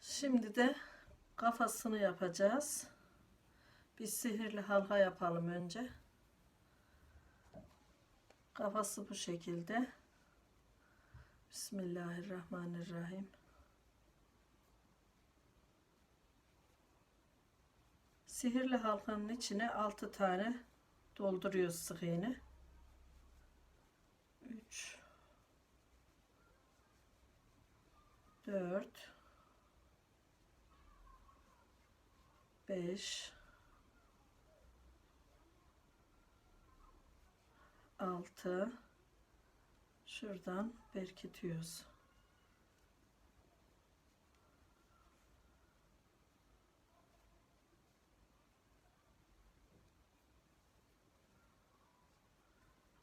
Şimdi de kafasını yapacağız. Bir sihirli halka yapalım önce. Kafası bu şekilde. Bismillahirrahmanirrahim. Sihirli halkanın içine 6 tane dolduruyoruz sık iğne. 3 4 5 6 şuradan berkitiyoruz.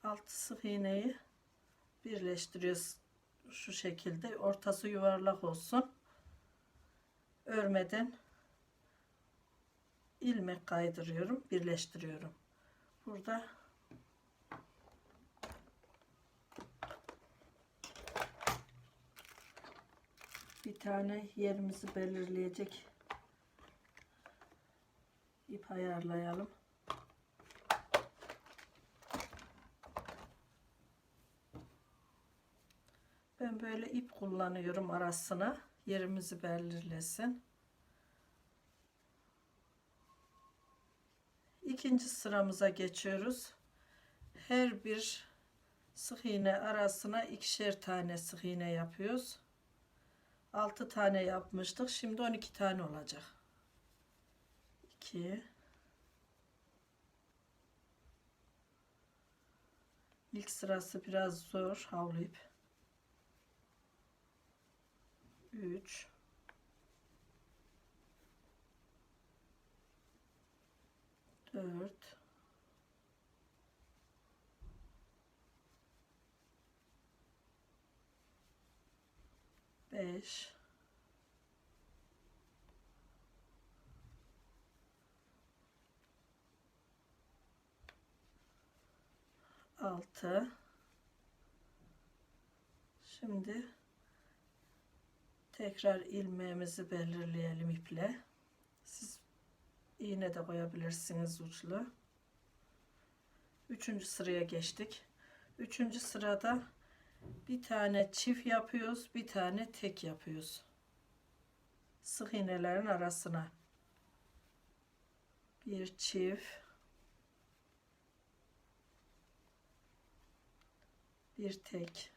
Altı sık iğneyi birleştiriyoruz şu şekilde. Ortası yuvarlak olsun. Örmeden ilmek kaydırıyorum birleştiriyorum burada bir tane yerimizi belirleyecek ip ayarlayalım Ben böyle ip kullanıyorum arasına. Yerimizi belirlesin. İkinci sıramıza geçiyoruz. Her bir sık iğne arasına ikişer tane sık iğne yapıyoruz. 6 tane yapmıştık. Şimdi 12 tane olacak. 2 İlk sırası biraz zor havlu ip. 3 4 5 6 Şimdi Tekrar ilmeğimizi belirleyelim iple. Siz iğne de koyabilirsiniz uçlu. Üçüncü sıraya geçtik. Üçüncü sırada bir tane çift yapıyoruz, bir tane tek yapıyoruz. Sık iğnelerin arasına. Bir çift. Bir tek.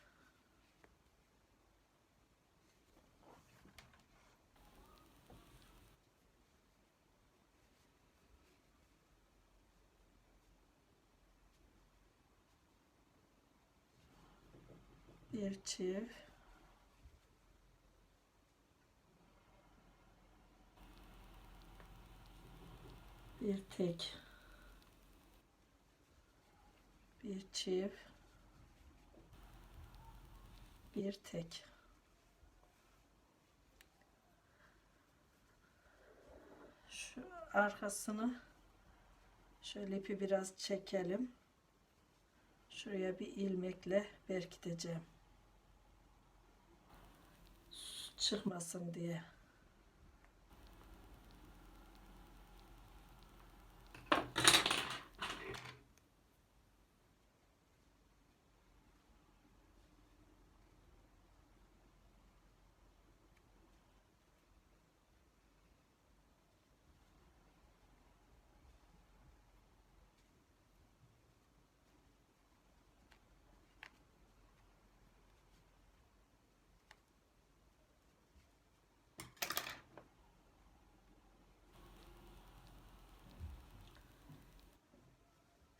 bir çift. Bir tek. Bir çift. Bir tek. Şu arkasını şöyle ipi biraz çekelim. Şuraya bir ilmekle berkiteceğim çıkmasın diye.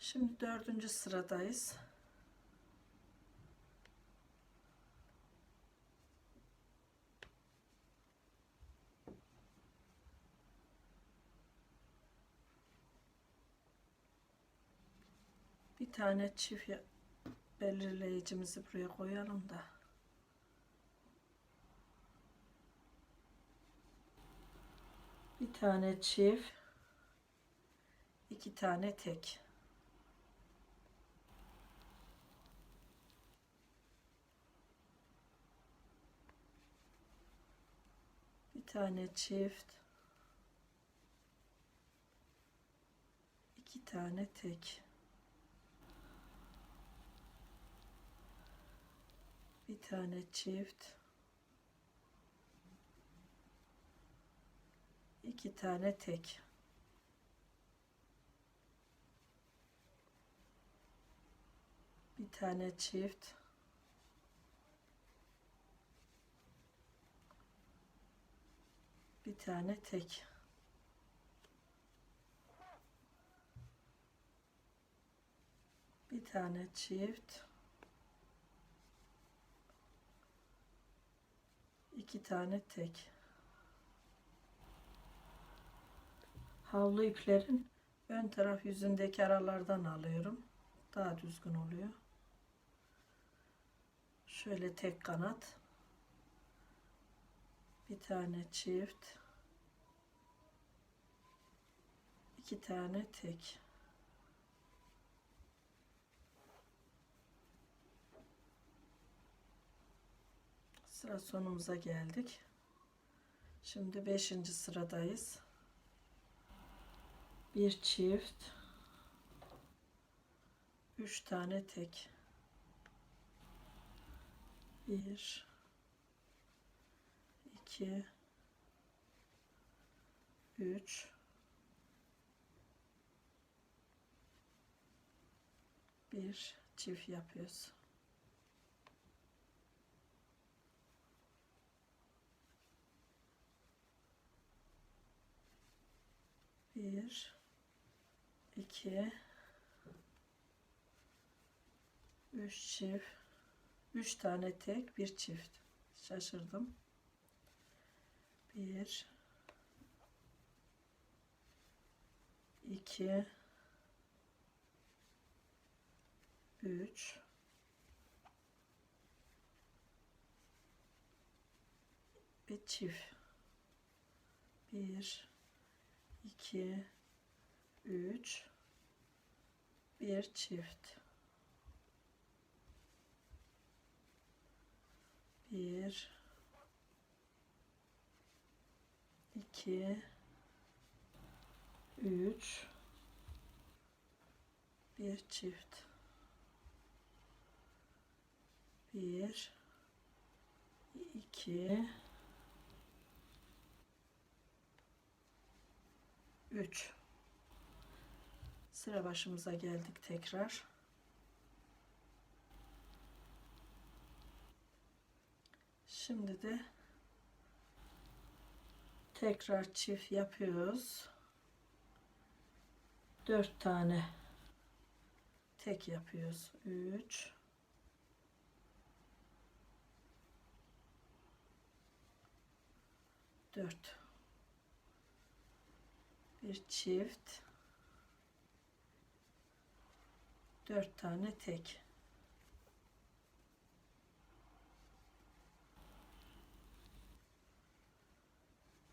Şimdi dördüncü sıradayız. Bir tane çift belirleyicimizi buraya koyalım da. Bir tane çift, iki tane tek. Tane çift, iki tane tek. Bir tane çift. iki tane tek. Bir tane çift. Bir tane tek. Bir tane çift. iki tane tek. Havlu iplerin ön taraf yüzündeki aralardan alıyorum. Daha düzgün oluyor. Şöyle tek kanat. Bir tane çift. İki tane tek. Sıra sonumuza geldik. Şimdi 5. sıradayız. Bir çift. 3 tane tek. 1 2 3 bir çift yapıyoruz. Bir, iki, üç çift, üç tane tek, bir çift. Şaşırdım. Bir, iki, üç, bir çift. Bir, 2 3 bir çift. Bir iki üç. Bir çift bir iki 3 sıra başımıza geldik tekrar. Şimdi de tekrar çift yapıyoruz. 4 tane tek yapıyoruz. 3 4 bir çift. Dört tane tek.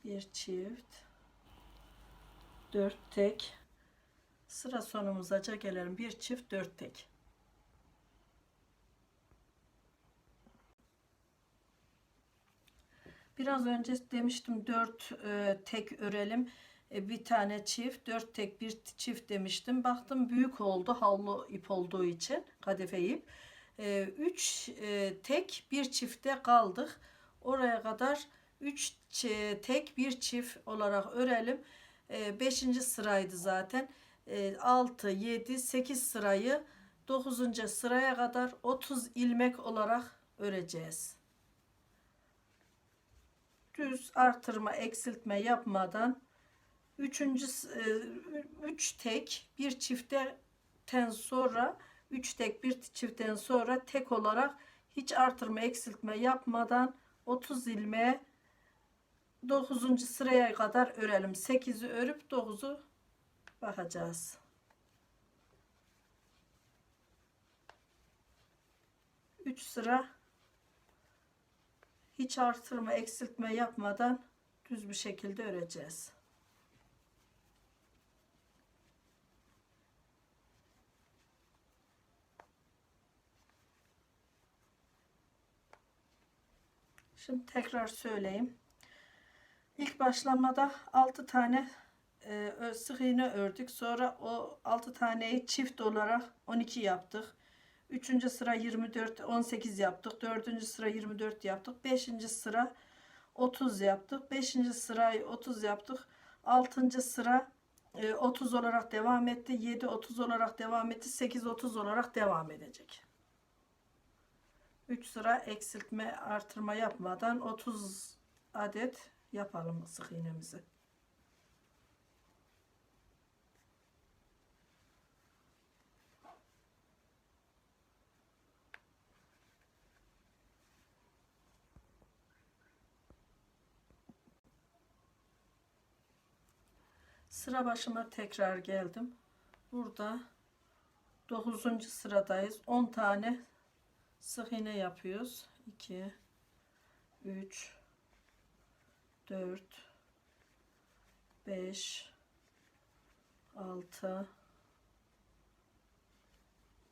Bir çift. Dört tek. Sıra sonumuza gelelim. Bir çift dört tek Biraz önce demiştim dört e, tek örelim. E, bir tane çift, dört tek bir çift demiştim. Baktım büyük oldu havlu ip olduğu için kadife ip. E, üç e, tek bir çifte kaldık. Oraya kadar üç tek bir çift olarak örelim. Beşinci sıraydı zaten. 6, 7, 8 sırayı 9. sıraya kadar 30 ilmek olarak öreceğiz. Düz artırma, eksiltme yapmadan Üçüncü, e, üç tek bir çiftten sonra üç tek bir çiftten sonra tek olarak hiç artırma eksiltme yapmadan 30 ilmeğe 9. sıraya kadar örelim. 8'i örüp 9'u bakacağız. 3 sıra hiç artırma eksiltme yapmadan düz bir şekilde öreceğiz. Şimdi tekrar söyleyeyim. İlk başlamada 6 tane e, sık iğne ördük. Sonra o 6 taneyi çift olarak 12 yaptık. Üçüncü sıra 24, 18 yaptık. Dördüncü sıra 24 yaptık. Beşinci sıra 30 yaptık. Beşinci sırayı 30 yaptık. Altıncı sıra e, 30 olarak devam etti. 7 30 olarak devam etti. 8 30 olarak devam edecek. 3 sıra eksiltme artırma yapmadan 30 adet yapalım sık iğnemizi. Sıra başıma tekrar geldim. Burada 9. sıradayız. 10 tane sık iğne yapıyoruz. 2 3 4 5 6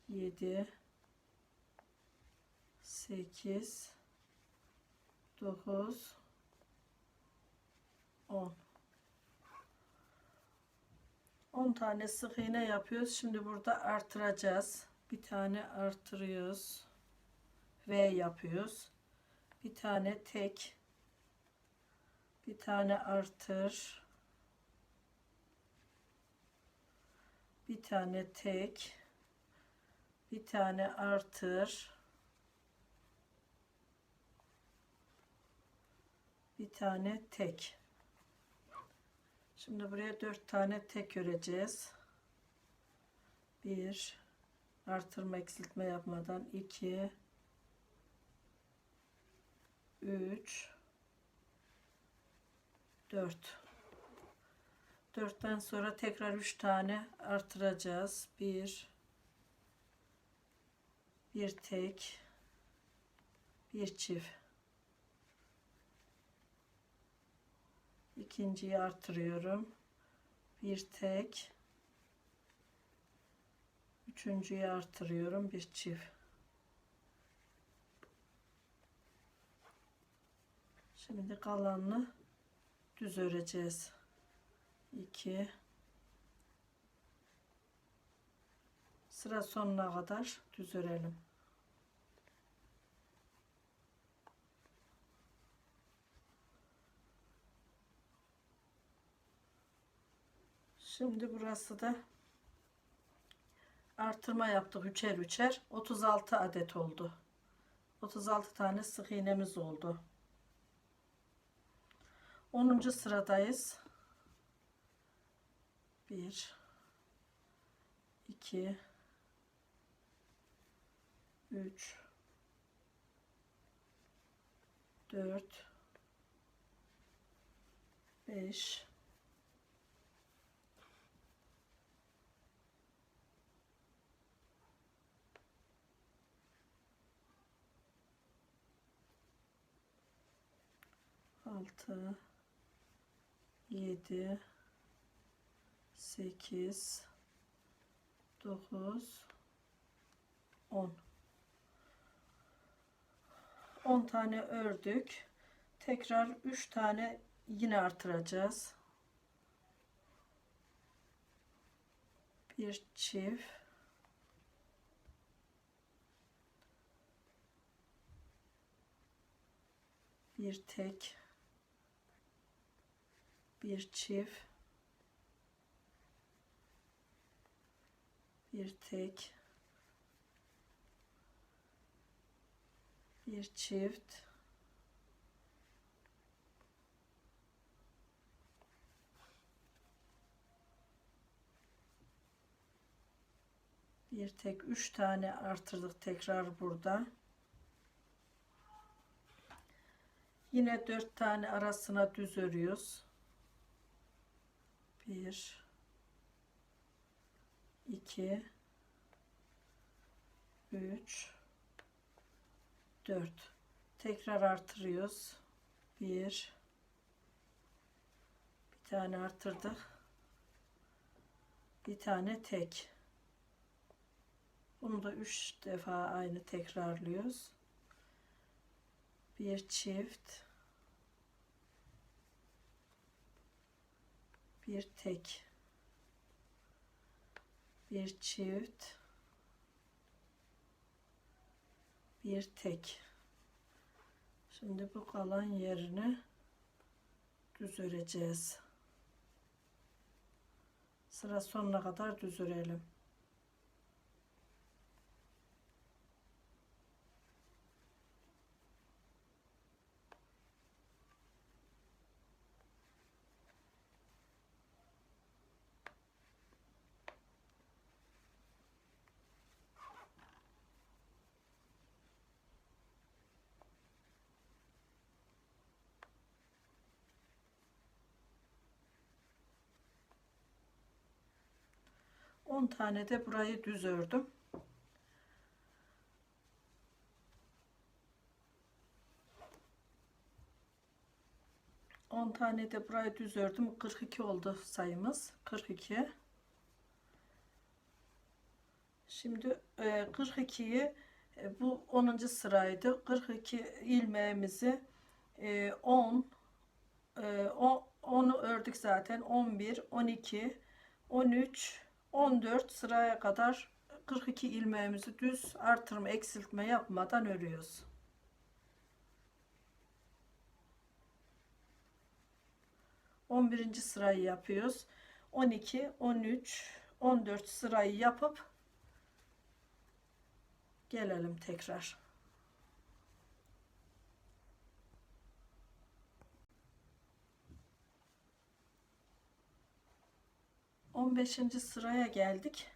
7 8 9 10 10 tane sık iğne yapıyoruz. Şimdi burada artıracağız. Bir tane artırıyoruz. V yapıyoruz. Bir tane tek. Bir tane artır. Bir tane tek. Bir tane artır. Bir tane tek. Şimdi buraya dört tane tek öreceğiz. Bir artırma eksiltme yapmadan iki üç dört dörtten sonra tekrar üç tane artıracağız. Bir bir tek bir çift ikinciyi artırıyorum. Bir tek. Üçüncüyü artırıyorum. Bir çift. Şimdi kalanını düz öreceğiz. 2 Sıra sonuna kadar düz örelim. Şimdi burası da artırma yaptık üçer üçer. 36 adet oldu. 36 tane sık iğnemiz oldu. 10. sıradayız. 1 2 3 4 5 altı, yedi, sekiz, dokuz, on. On tane ördük. Tekrar üç tane yine artıracağız. Bir çift. Bir tek bir çift bir tek bir çift bir tek üç tane artırdık tekrar burada. Yine dört tane arasına düz örüyoruz 1 2 3 4 tekrar artırıyoruz. 1 bir tane artırdık. Bir tane tek. Bunu da 3 defa aynı tekrarlıyoruz. Bir çift bir tek. Bir çift. Bir tek. Şimdi bu kalan yerini düz öreceğiz. Sıra sonuna kadar düz örelim On tane de burayı düz ördüm On tane de burayı düz ördüm 42 oldu sayımız 42 Şimdi e, 42'yi e, bu 10. sıraydı. 42 ilmeğimizi e, 10 e, o- 10'u ördük zaten. 11, 12, 13, 14 sıraya kadar 42 ilmeğimizi düz artırma eksiltme yapmadan örüyoruz. On birinci sırayı yapıyoruz. 12, 13, 14 sırayı yapıp Gelelim tekrar. On beşinci sıraya geldik.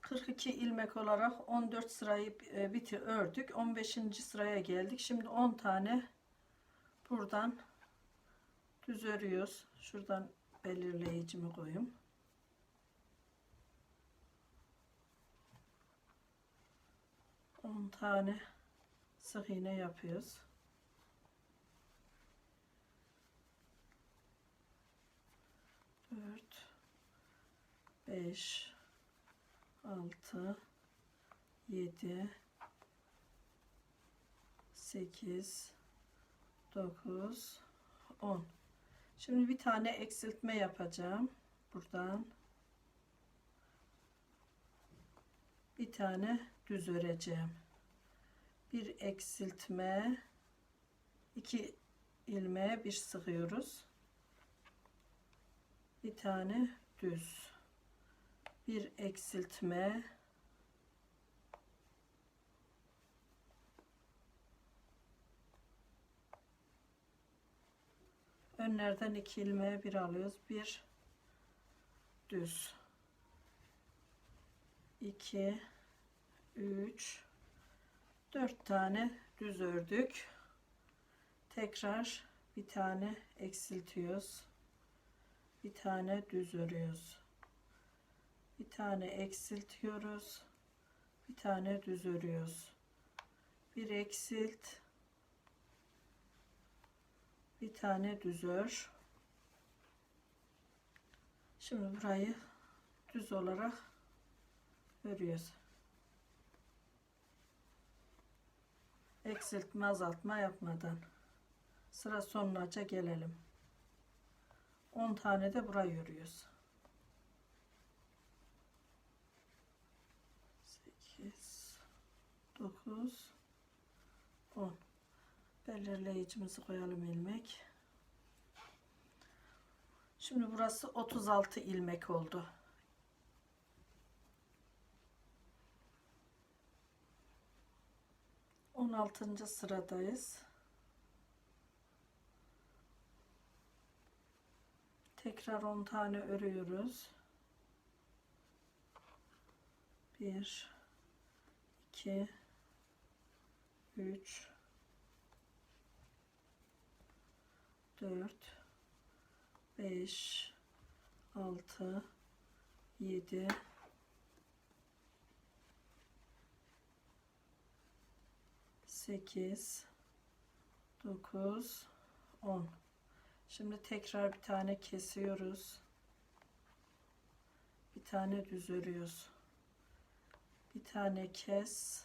42 ilmek olarak 14 sırayı e, bitir ördük. 15. sıraya geldik. Şimdi 10 tane buradan düz örüyoruz. Şuradan belirleyicimi koyayım. 10 tane sık iğne yapıyoruz. Dört, beş, altı, yedi, sekiz, dokuz, on. Şimdi bir tane eksiltme yapacağım. Buradan bir tane düz öreceğim. Bir eksiltme, iki ilmeğe bir sıkıyoruz. Bir tane düz. Bir eksiltme, önlerden iki ilmeğe bir alıyoruz. Bir düz. 2 3 4 tane düz ördük. Tekrar bir tane eksiltiyoruz. Bir tane düz örüyoruz. Bir tane eksiltiyoruz. Bir tane düz örüyoruz. Bir eksilt. Bir tane düz ör. Şimdi burayı düz olarak örüyoruz. Eksiltme azaltma yapmadan sıra sonuna gelelim. 10 tane de burayı örüyoruz. 8 9 10 belirleyicimizi koyalım ilmek. Şimdi burası 36 ilmek oldu. 16. sıradayız. Tekrar 10 tane örüyoruz. 1 2 3 4 5 6 7 8 8 9 10 Şimdi tekrar bir tane kesiyoruz. Bir tane düz örüyoruz. Bir tane kes.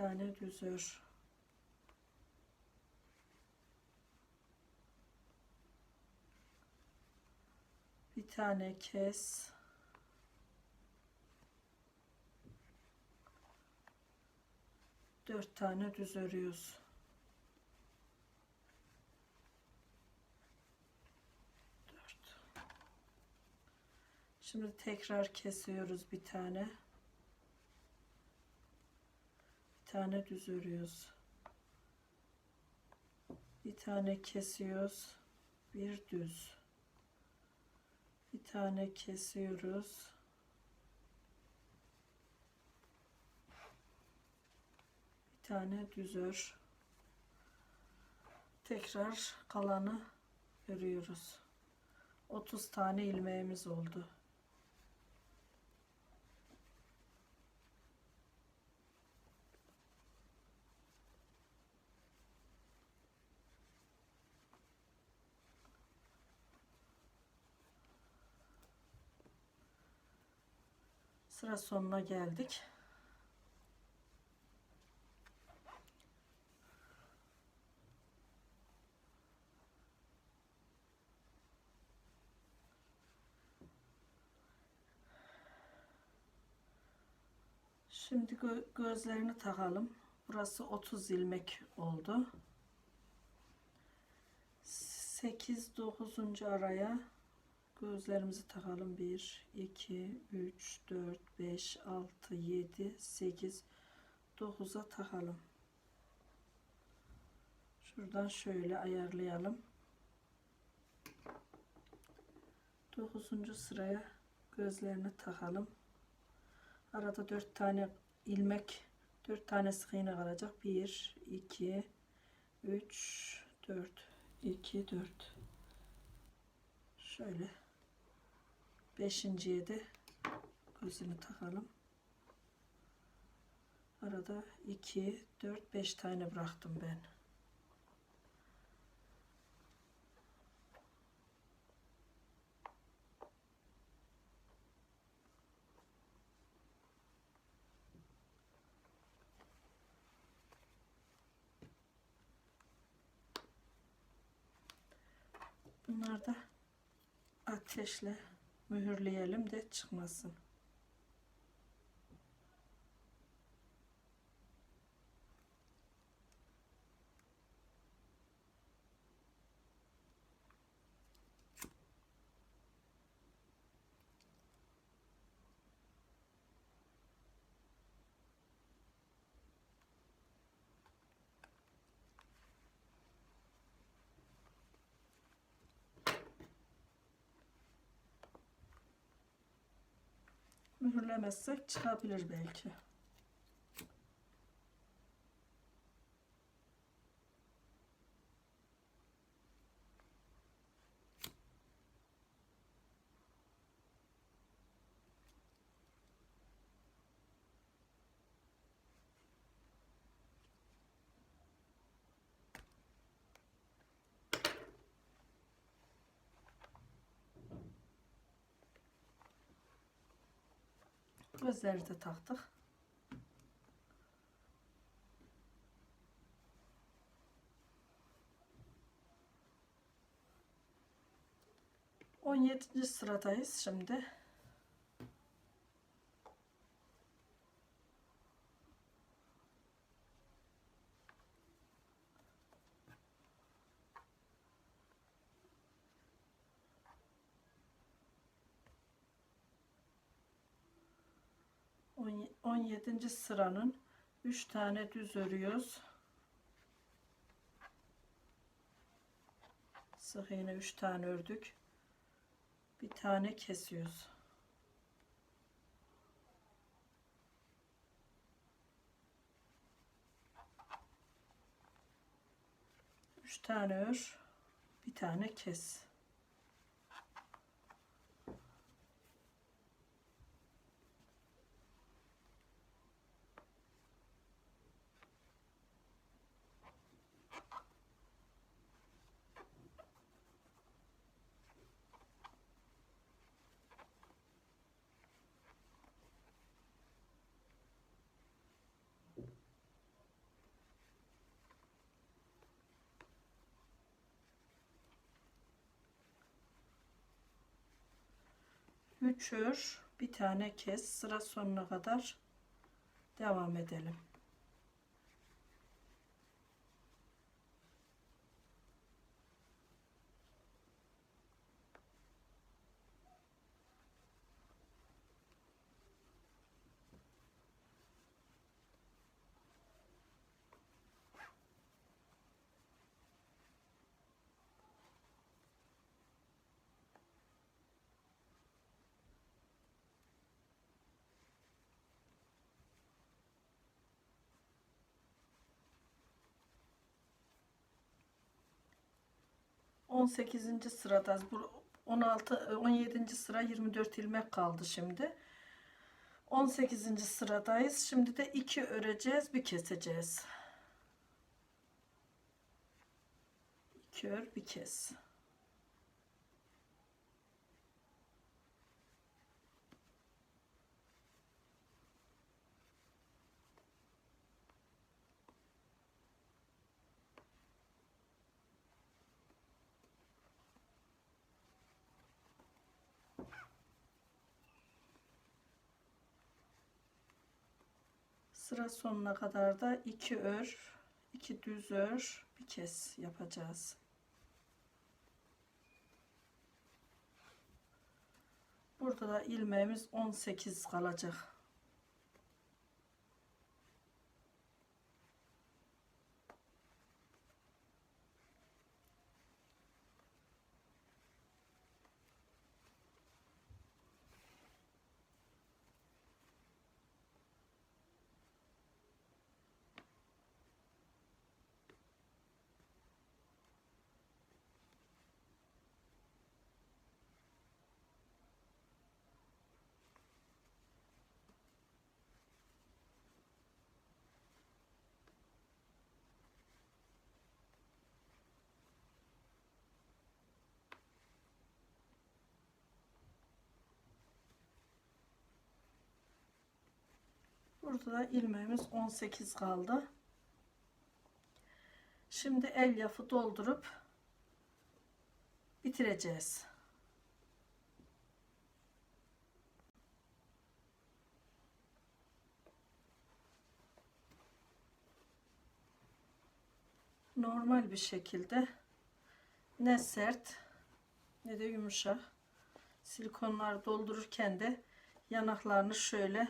Tane düz ör. Bir tane kes. Dört tane düz örüyoruz. Dört. Şimdi tekrar kesiyoruz bir tane. Bir tane düz örüyoruz. Bir tane kesiyoruz. Bir düz. Bir tane kesiyoruz. Bir tane düz ör. Tekrar kalanı örüyoruz. 30 tane ilmeğimiz oldu. Sıra sonuna geldik. Şimdi gö- gözlerini takalım. Burası 30 ilmek oldu. 8 9. araya gözlerimizi takalım. 1 2 3 4 5 6 7 8 9'a takalım. Şuradan şöyle ayarlayalım. 9. sıraya gözlerini takalım. Arada 4 tane ilmek, 4 tane sık iğne kalacak. 1 2 3 4 2 4 Şöyle beşinciye de gözünü takalım. Arada 2 4 5 tane bıraktım ben. Bunlar da ateşle mühürleyelim de çıkmasın. Mühürlemezsek çıkabilir belki. Gözleri de taktık. On yedinci sıradayız şimdi. On- 17. sıranın 3 tane düz örüyoruz. Sık iğne 3 tane ördük. Bir tane kesiyoruz. Üç tane ör, bir tane kes. 3 ör bir tane kes sıra sonuna kadar devam edelim. On sekizinci sıradayız. Bu 16 17. sıra 24 ilmek kaldı şimdi. 18. sıradayız. Şimdi de 2 öreceğiz, bir keseceğiz. 2 ör, bir kes. Sıra sonuna kadar da 2 ör, 2 düz ör, bir kes yapacağız. Burada da ilmeğimiz 18 kalacak. Burada da ilmeğimiz 18 kaldı. Şimdi elyafı doldurup bitireceğiz. Normal bir şekilde ne sert ne de yumuşak silikonları doldururken de yanaklarını şöyle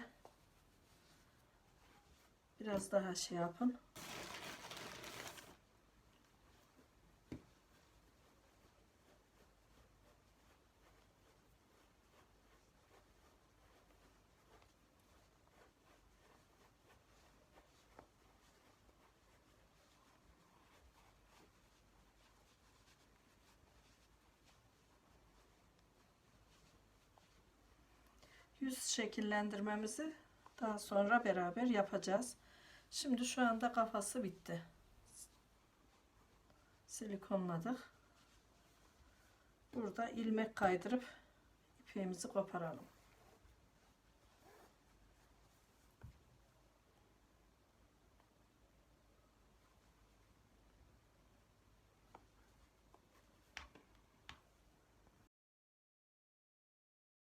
Biraz daha şey yapın. Yüz şekillendirmemizi daha sonra beraber yapacağız. Şimdi şu anda kafası bitti. Silikonladık. Burada ilmek kaydırıp ipeğimizi koparalım.